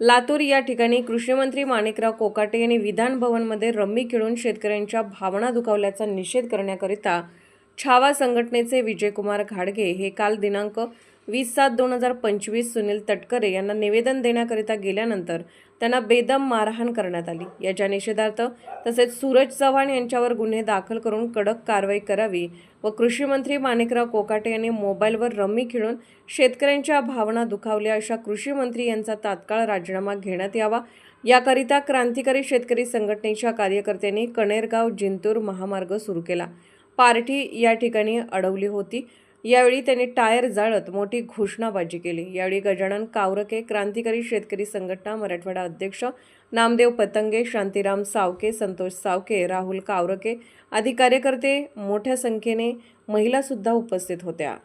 लातूर या ठिकाणी कृषीमंत्री माणिकराव कोकाटे यांनी विधान भवनमध्ये रम्मी खेळून शेतकऱ्यांच्या भावना दुखावल्याचा निषेध करण्याकरिता छावा संघटनेचे विजयकुमार घाडगे हे काल दिनांक वीस सात दोन हजार पंचवीस सुनील तटकरे यांना निवेदन देण्याकरिता गेल्यानंतर त्यांना बेदम मारहाण करण्यात आली. याच्या निषेधार्थ तसेच सूरज चव्हाण यांच्यावर गुन्हे दाखल करून कडक कारवाई करावी व कृषी मंत्री माणिकराव कोकाटे यांनी मोबाईलवर रम्मी खेळून शेतकऱ्यांच्या भावना दुखावल्या अशा कृषी मंत्री यांचा तात्काळ राजीनामा घेण्यात यावा. याकरिता क्रांतिकारी शेतकरी संघटनेच्या कार्यकर्त्यांनी कणेरगाव जिंतूर महामार्ग सुरू केला. पार्टी या ठिकाणी अडवली होती. यावेळी त्यांनी टायर जाळत मोठी घोषणाबाजी केली. यावेळी गजानन कावरके क्रांतिकारी शेतकरी संघटना मराठवाडा अध्यक्ष नामदेव पतंगे शांतीराम सावके संतोष सावके राहुल कावरके आदी कार्यकर्ते मोठ्या संख्येने महिलासुद्धा उपस्थित होत्या.